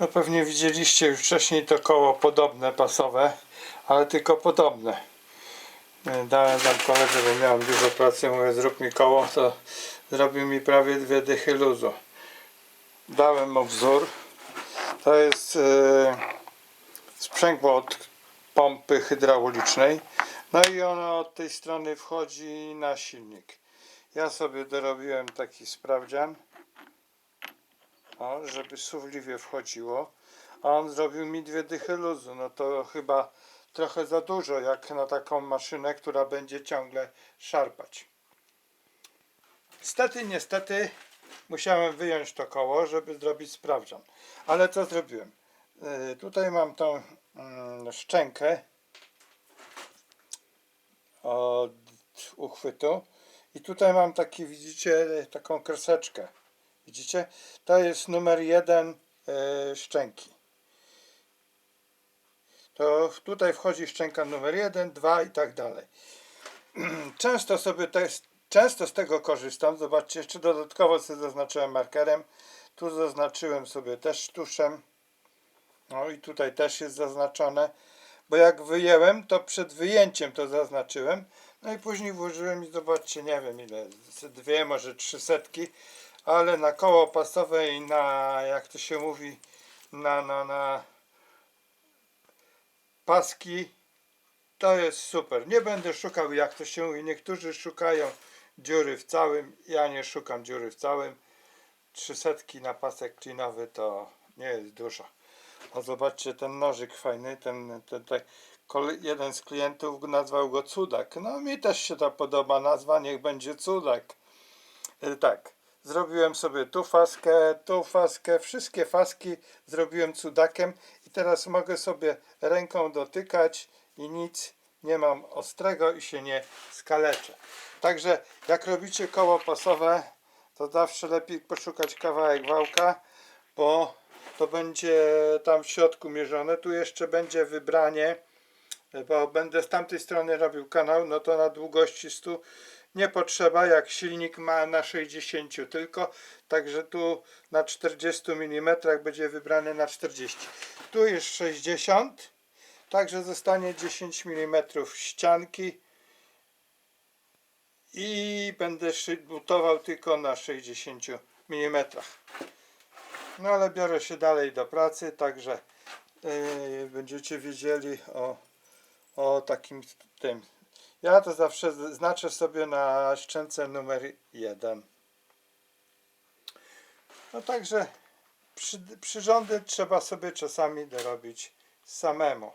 No pewnie widzieliście już wcześniej to koło podobne, pasowe, ale tylko podobne. E, Dałem tam koledze, bo miałem dużo pracy, mówię zrób mi koło, to zrobił mi prawie dwie dychy luzu. Dałem mu wzór. To jest e, sprzęgło od pompy hydraulicznej. No i ono od tej strony wchodzi na silnik. Ja sobie dorobiłem taki sprawdzian. O, żeby suwliwie wchodziło. A on zrobił mi dwie dychy luzu. No to chyba trochę za dużo, jak na taką maszynę, która będzie ciągle szarpać. Niestety, niestety musiałem wyjąć to koło, żeby zrobić sprawdzian. Ale co zrobiłem? Yy, tutaj mam tą mm, szczękę od uchwytu i tutaj mam taki, widzicie, taką kreseczkę. Widzicie? To jest numer jeden e, szczęki. To tutaj wchodzi szczęka numer jeden, dwa i tak dalej. Często sobie te, często z tego korzystam. Zobaczcie, jeszcze dodatkowo sobie zaznaczyłem markerem. Tu zaznaczyłem sobie też tuszem. No i tutaj też jest zaznaczone. Bo jak wyjęłem, to przed wyjęciem to zaznaczyłem. No i później włożyłem i zobaczcie, nie wiem ile, dwie, może trzy setki, ale na koło pasowe i na, jak to się mówi, na, na, na paski, to jest super. Nie będę szukał, jak to się mówi, niektórzy szukają dziury w całym, ja nie szukam dziury w całym. Trzy setki na pasek klinowy to nie jest dużo. O zobaczcie ten nożyk fajny, ten, ten, ten jeden z klientów nazwał go cudak. No mi też się ta podoba nazwa, niech będzie cudak. E, Tak, zrobiłem sobie tu faskę, tu faskę, wszystkie faski zrobiłem cudakiem i teraz mogę sobie ręką dotykać i nic nie mam ostrego i się nie skaleczę. Także jak robicie koło pasowe, to zawsze lepiej poszukać kawałek wałka, bo to będzie tam w środku mierzone. Tu jeszcze będzie wybranie, bo będę z tamtej strony robił kanał, no to na długości 100 nie potrzeba, jak silnik ma na 60 tylko, także tu na 40 mm będzie wybrany na 40. Tu jest 60, także zostanie 10 mm ścianki i będę butował tylko na 60 mm. No ale biorę się dalej do pracy, także yy, będziecie wiedzieli o, o takim tym. Ja to zawsze znaczę sobie na szczęce numer jeden. No także przy, przyrządy trzeba sobie czasami dorobić samemu.